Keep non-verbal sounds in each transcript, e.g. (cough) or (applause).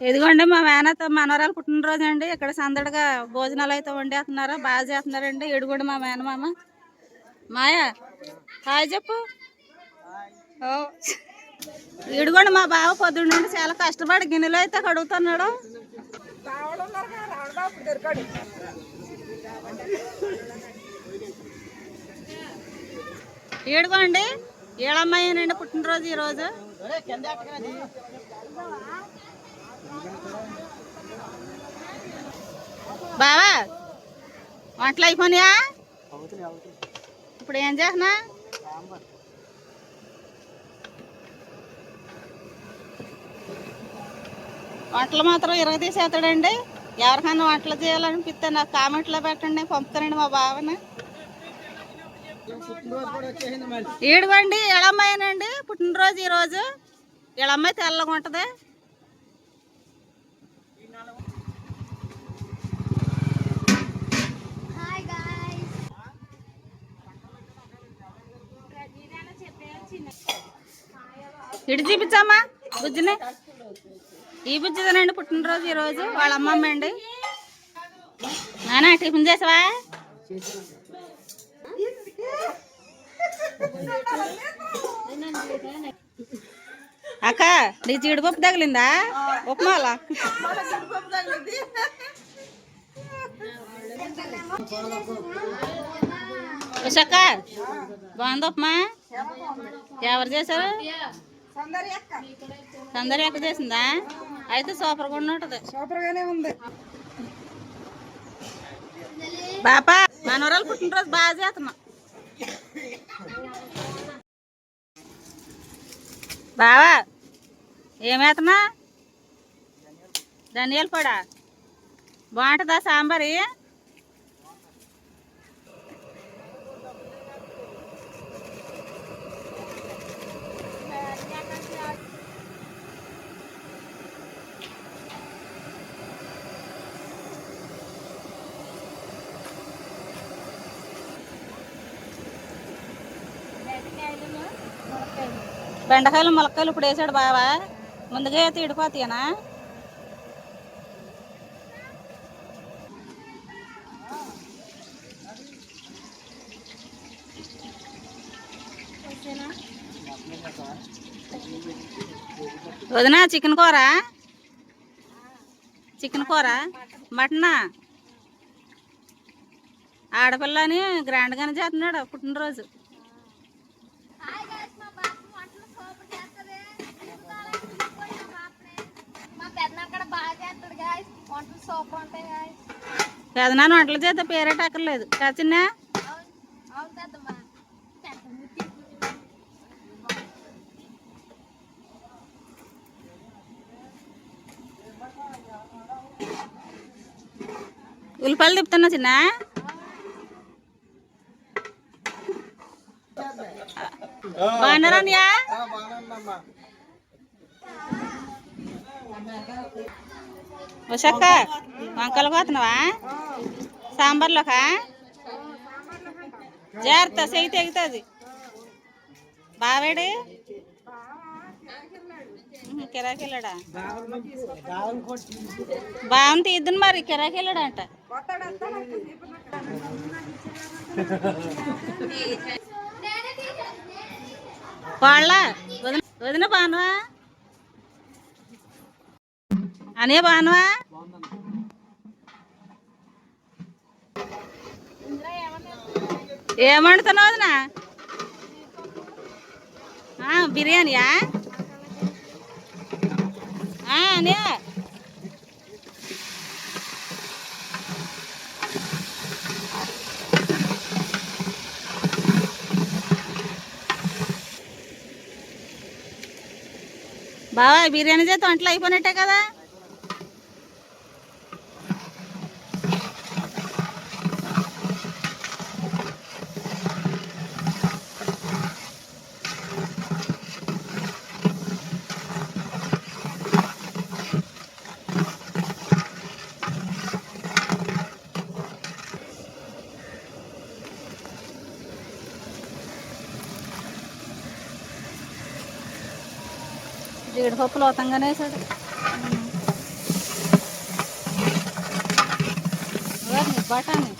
ఇదిగోండి మా మేనతో మనవరాలు పుట్టినరోజు అండి. ఇక్కడ సందడిగా భోజనాలు అయితే వండేస్తున్నారు. బాగా చేస్తున్నారండి. ఇడుగుండి మా మేనమామ. మాయా? హాయ్ చెప్పు. ఓ. ఇడుగోండి మా బావ పొద్దున్న నుండి చాలా కష్టపడి గిన్నెలు అయితే కడుగుతున్నాడు. ఈడుకోండి ఏడమ్మాయినండి పుట్టినరోజు ఈరోజు? బావా వంటలు అయిపోయినాయా? ఇప్పుడు ఏం చేస్తున్నా? వంటలు మాత్రం ఇరగ తీసేస్తాడండి ఎవరికైనా వంటలు చేయాలనిపిస్తే నాకు కామెంట్లో పెట్టండి పంపుతానండి మా బావని. ఈడుగండి ఇళమ్మాయినండి పుట్టినరోజు ఈరోజు. ఇళమ్మాయి తెల్లగా ఉంటుంది ఇటు చూపించమ్మా బుజ్జిని? ఈ బుజ్జిదేనండి పుట్టినరోజు ఈరోజు. వాళ్ళ అమ్మమ్మ అండి. నానా టిఫిన్ చేసావా? అక్క నీ జీడిపప్పు తగిలిందా? ఉప్మాలా? (laughs) బాగుంది ఉప్మా ఎవరు చేశారు? సందరి ఎక్క చేసిందా? అయితే సూపర్గా ఉన్నట్టుంది సూపర్ గానే ఉంది. బాపా మనవరాలు పుట్టినరోజు బాగా చేస్తున్నాం. బావా ఏమేతనా ధనియాల పొడా. బాగుంటుందా సాంబారి? బెండకాయలు ములక్కాయలు ఇప్పుడు వేసాడు బావా. ముందుగా అయితే ఇడిపోతాయనా? వదినా చికెన్ కూర? చికెన్ కూర? మటనా? ఆడపిల్లని గ్రాండ్గానే చేస్తున్నాడు పుట్టినరోజు మా పెద్దనాన్న బాగా చేస్తాడు గాయస్ వంటలు సూపర్ ఉంటాయి గాయస్ పెదనాన్న వంటలు చేస్తే పేరేట అక్కర్లేదు. చిన్న? అవును అవును పెద్దమ్మ. ఉల్లిపాయలు తిప్పుతున్నా చిన్న? బాగున్నారా? ఉషక్క వంకలు కోతున్నావా సాంబార్లోకా? జాగ్రత్త చెయ్యి తెగుతుంది. బావేడి? కిరాకి వెళ్ళాడా బాగుంది తీద్దును మరి కిరాకి వెళ్ళాడంట వాళ్ళ వదిన వదిన బానువా అనే బానువా ఏమంటున్నావు నా బిర్యానీయా? ఆ, అనే. బావా బిర్యానీ చేస్తే వంటలు అయిపోయినట్టే కదా? జీడిపప్పు లోతంగానే వేసాడు. నిబ్బాటాన్ని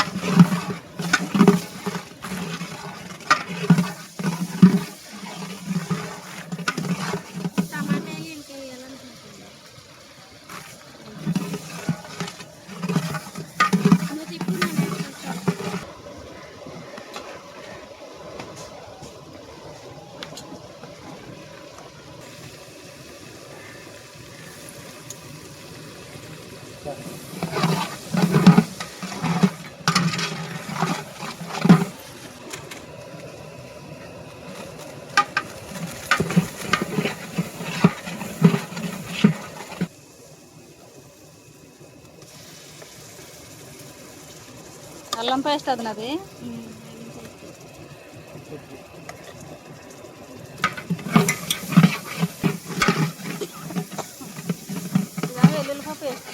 పేస్ట్ అది నాది ఇదా వెల్లుల్లిపాయ పేస్ట్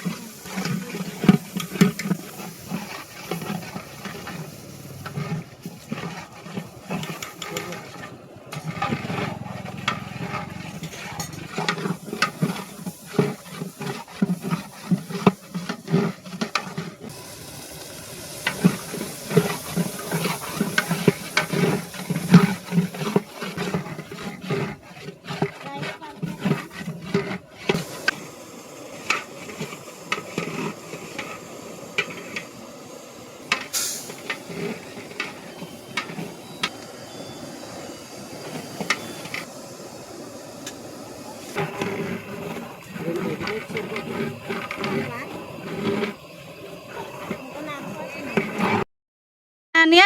అన్నయ్య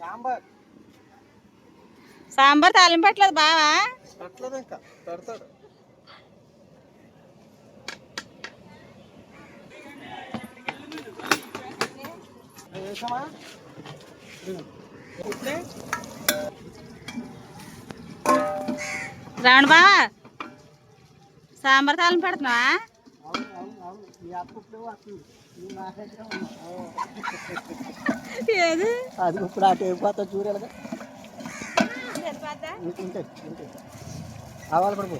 సాంబార్. తాలింపు పెట్టలేదు బావా? రావణ బావా సాంబార్ తాలింపు పెడుతున్నావా? ఏది? అది ఇప్పుడు అటు అయిపోతా చూడాలిగా ఉంటే ఉంటే ఆవాలు పడిపో.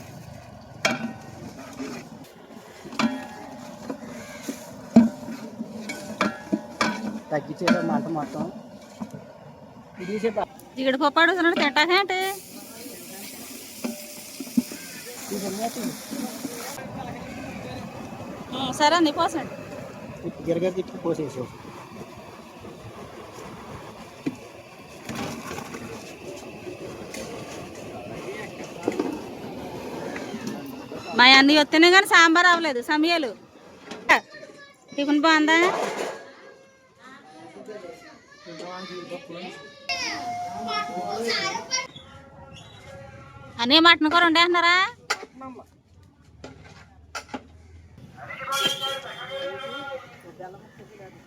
తగ్గించేసా మంట మొత్తం. ఇది చెప్పా జిగడి పప్పు అడుగుతున్నాడు తింటాకేంటి సరే నీ పోసండి గిరగర తిప్పి పోసేసావు మా అన్నీ వస్తేనే కానీ సాంబార్ అవ్వలేదు. సమయాలు. టిఫిన్ బాగుందా? అన్నీ మటన్ కూర ఉండే అంటున్నారా బాగుందా సాంబార్ సాంబార్ వేసుకుంటున్నావా వాళ్ళ సాంబార్ టేస్టీగా ఉంటుంది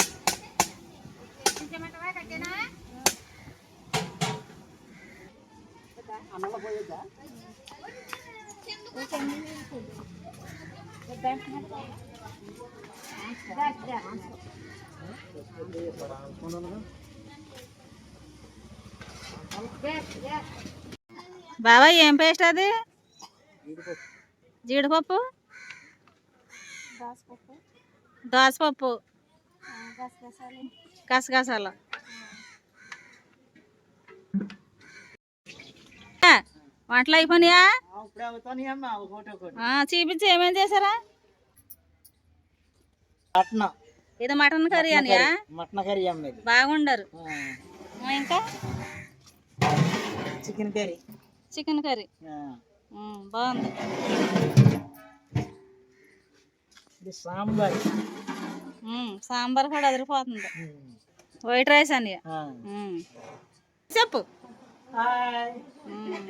బాబాయ్ ఏం పేస్ట్ అది? జీడిపప్పు? దోసపప్పు గసగసాలు వంటలు అయిపోయినాయా? చూపించి ఏమేం చేశారా? మటన్. ఇది మటన్ కర్రీ అనియా? మటన్ కర్రీ బాగుండరు. ఇంకా? Chicken curry. Chicken curry. బాగుంది. సాంబార్. సాంబార్ కూడా అదిరిపోతుంది. White rice um. చెప్పు. హాయ్. ఉమ్.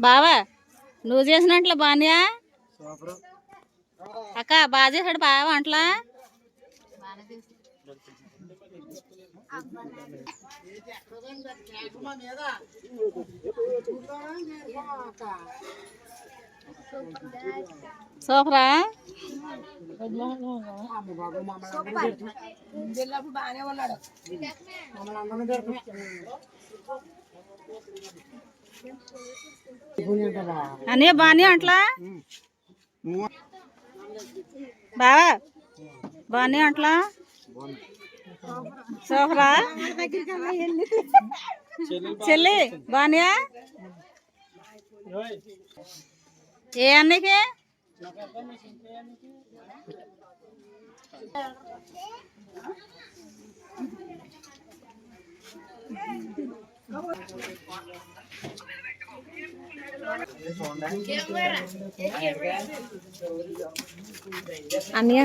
బావా నువ్వు చేసినట్లు బానియా అక్క బాగా చేశాడు సోఫరా వంటలా సూపరా అనే బానే అంట్లా? బావా బానే అంట్లా? సోఫరా చెల్లి బానియా ఏ అన్నకి అన్నయ్య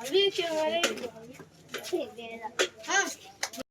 అవి